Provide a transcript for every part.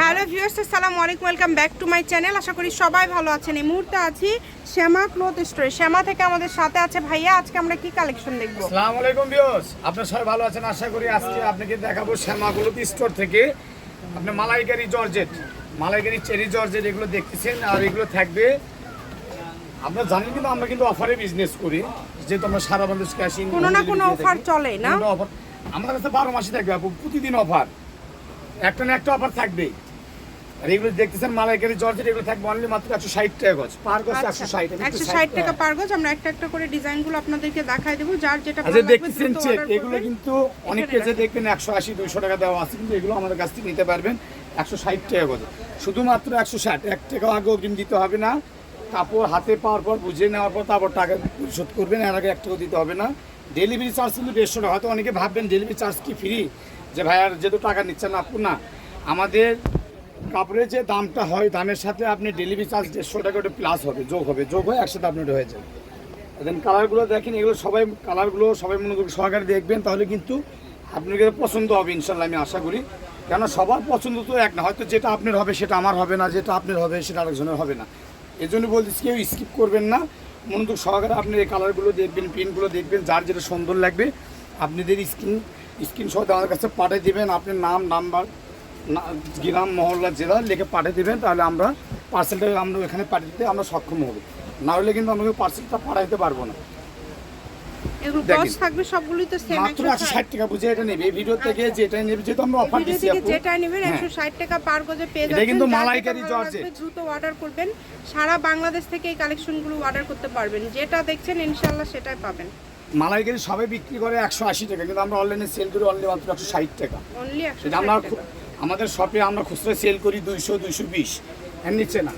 Hello viewers আসসালামু আলাইকুম welcome back to my channel. আশা করি সবাই ভালো আছেন। এই মুহূর্তে আছি শ্যামা ক্লথ স্টোরে। শ্যামা থেকে আমাদের সাথে আছে ভাইয়া। আজকে আমরা কি কালেকশন দেখব? আসসালামু আলাইকুম বিয়স আপনার সবাই ভালো আছেন? আশা করি আজকে আপনাকে দেখাবো শ্যামাগুলো স্টোর থেকে। আপনি মালাইকারি জর্জেট মালাইকারি চেরি জর্জেট এগুলো দেখতেছেন আর এগুলো থাকবে। আপনারা জানেন কিন্তু আমরা কিন্তু অফারে বিজনেস করি। যেহেতু আমরা সারা বাংলাদেশ ক্যাশ কোনো না কোনো অফার চলে, না? অফার আমাদের কাছে বারো মাসে থাকবে আপু। প্রতিদিন অফার। একটা না একটা অফার থাকবে আর এগুলো দেখতেছেন মালাইকারি জর্জেট এগুলো থাকবে অনলি মাত্র একশো ষাট টাকা গজ। পার গজ একশো ষাট আচ্ছা, একশো ষাট টাকা পার গজ আমরা একটা একটা করে ডিজাইনগুলো আপনাদেরকে দেখাই দেবো যার যেটা আচ্ছা দেখতেছেন চেক এগুলো কিন্তু অনেক পেজে দেখবেন একশো আশি দুইশো টাকা দেওয়া আছে কিন্তু এগুলো আমাদের কাছ থেকে নিতে পারবেন একশো ষাট টাকা করে শুধুমাত্র একশো ষাট এক টাকা আগে অগ্রিম দিতে হবে না। কাপড় হাতে পাওয়ার পর বুঝে নেওয়ার পর তারপর টাকা পরিশোধ করবেন এর আগে এক টাকা দিতে হবে না। ডেলিভারি চার্জ কিন্তু দেড়শো টাকা। হয়তো অনেকে ভাববেন ডেলিভারি চার্জ কি ফ্রি যে ভাই আর যেহেতু টাকা নিচ্ছেন আপু না, আমাদের কাপড়ের যে দামটা হয়, দামের সাথে আপনি ডেলিভারি চার্জ দেড়শো টাকা ওটা প্লাস হবে, যোগ হবে, যোগ হয়ে একসাথে আপনি ওটা হয়ে যাবে। দেন কালারগুলো দেখেন, এগুলো সবাই কালারগুলো সবাই মনোযোগ সহকারে দেখবেন, তাহলে কিন্তু আপনাকে পছন্দ হবে ইনশাল্লাহ আমি আশা করি। কেন সবার পছন্দ তো এক না, হয়তো যেটা আপনার হবে সেটা আমার হবে না, যেটা আপনার হবে সেটা আরেকজনের হবে না। এই জন্য বলতেছি কেউ স্কিপ করবেন না। মনোযোগ সহকারে আপনি এই কালারগুলো দেখবেন প্রিন্টগুলো দেখবেন, যার যেটা সুন্দর লাগবে, আপনাদের স্ক্রিন স্ক্রিনশট আমার কাছে পাঠিয়ে দেবেন আপনার নাম নাম্বার গ্রাম মহল্লা জেলা লিখে পাঠিয়ে দেবেন তাহলে আমরা পার্সেলটা আমরা এখানে পাঠিয়ে দিতে আমরা সক্ষম হব। না হলে কিন্তু আমরা পার্সেলটা পাঠাইতে পারব না। এগুলো দেখেন। গজ থাকবে সবগুলোই তো সেম মাত্র একশো ষাট টাকা বুঝে এটা নেবে। ভিডিও থেকে যেটা নেবে যেহেতু আমরা অফার ভিডিও আপু যেটা নেবেন হ্যাঁ। একশো ষাট টাকা পার গজে পেয়ে এটা কিন্তু যার মালাইকারি ভালো দ্রুত অর্ডার করবেন। সারা বাংলাদেশ থেকে এই কালেকশনগুলো অর্ডার করতে পারবেন। যেটা দেখছেন ইনশাল্লাহ সেটাই পাবেন। মালাইকারি সবাই বিক্রি করে একশো আশি টাকা কিন্তু আমরা অনলাইনে সেল করি অনলি মাত্র একশো ষাট টাকা। সেটা আমরা আমাদের শপে আমরা খুচরা সেল করি দুইশো দুইশো বিশ। এর নিচে না।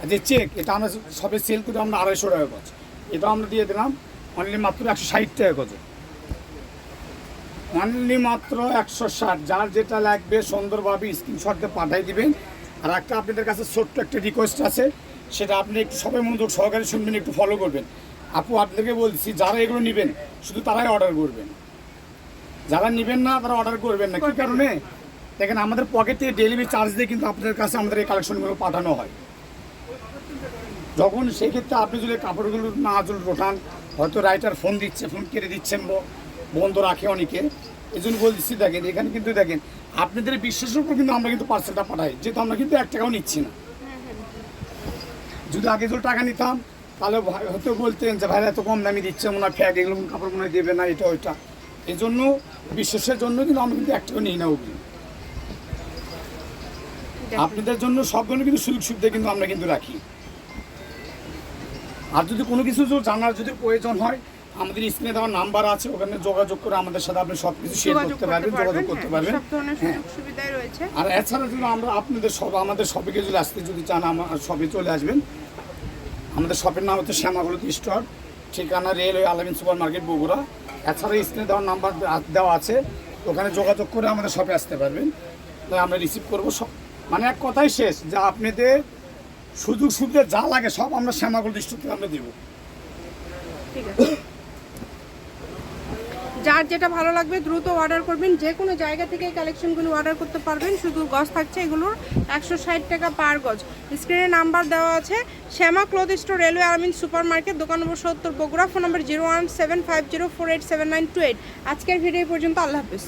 আর যে চেক এটা আমরা শপে সেল করি আমরা আড়াইশো টাকা গজ। এটা আমরা দিয়ে দিলাম অনলি মাত্র একশো ষাট টাকা গজ। অনলি মাত্র একশো ষাট। যার যেটা লাগবে সুন্দরভাবে স্ক্রিনশট দিয়ে পাঠিয়ে দিবেন। আর একটা আপনাদের কাছে ছোট্ট একটা রিকোয়েস্ট আছে সেটা আপনি একটু সবাই মনোযোগ সহকারে শুনবেন একটু ফলো করবেন। আপু আপনাকে বলছি, যারা এগুলো নেবেন, শুধু তারাই অর্ডার করবেন। যারা নেবেন না, তারা অর্ডার করবেন না। কি কারণে? দেখেন, আমাদের পকেট থেকে ডেলিভারি চার্জ দিয়ে কিন্তু আপনাদের কাছে আমাদের এই কালেকশনগুলো পাঠানো হয়। যখন সেক্ষেত্রে আপনি যদি কাপড়গুলো না যদি ওঠান, হয়তো রাইটার ফোন দিচ্ছে ফোন কেটে দিচ্ছেন বন্ধ রাখে অনেকে। এই জন্য বলছি, দেখেন, এখানে কিন্তু দেখেন, আপনাদের বিশ্বাসের উপর কিন্তু আমরা কিন্তু পার্সেলটা পাঠাই। যেহেতু আমরা কিন্তু এক টাকাও নিচ্ছি না। যদি আগে যদি টাকা নিতাম তাহলে হয়তো বলতেন যে ভাই এত কম দামি দিচ্ছে মনে হয় ফ্যাগ এগুলো কাপড় মনে দেবে না এটা ওইটা। এই জন্য বিশ্বাসের জন্য কিন্তু আমরা কিন্তু এক টাকা নিই না ওগুলো। আপনাদের জন্য সবগুলো কিন্তু সুযোগ সুবিধা কিন্তু আমরা কিন্তু রাখি। আর যদি কোনো কিছু জানার যদি প্রয়োজন হয় আমাদের স্ক্রিনে দেওয়ার নাম্বার আছে ওখানে যোগাযোগ করে আমাদের সাথে আপনি সব কিছু শেয়ার করতে পারবেন যোগাযোগ করতে হ্যাঁ, পারবেন। সব হ্যাঁ। আর এছাড়া যদি আমরা আপনাদের সব আমাদের শপে যদি আসতে যদি চান আমার শপে চলে আসবেন। আমাদের শপের নাম হচ্ছে শ্যামাগুলো স্টোর। ঠিকানা railway Alamin super market Bogura. এছাড়া স্ক্রিনে দেওয়ার নাম্বার দেওয়া আছে। ওখানে যোগাযোগ করে আমাদের শপে আসতে পারবেন। আমরা রিসিভ করব সব মানে এক কথাই শেষ, যে আপনাদের সুযোগ সুবিধা যা লাগে সব আমরা শ্যামাগুলো স্টোর থেকে আমরা দেবো। ঠিক আছে। যার যেটা ভালো লাগবে দ্রুত অর্ডার করবেন। যে কোনো জায়গা থেকে এই কালেকশনগুলো অর্ডার করতে পারবেন। শুধু গজ থাকছে এগুলোর একশো ষাট টাকা পার গজ। স্ক্রিনে নাম্বার দেওয়া আছে, শ্যামা ক্লথ স্টোর রেলওয়ে আর্মিন সুপার মার্কেট দোকান নম্বর সত্তর, বগুড়া ফোন নম্বর zero one seven five zero four eight seven nine two eight আজকের ভিডিও পর্যন্ত, আল্লাহ হাফিজ।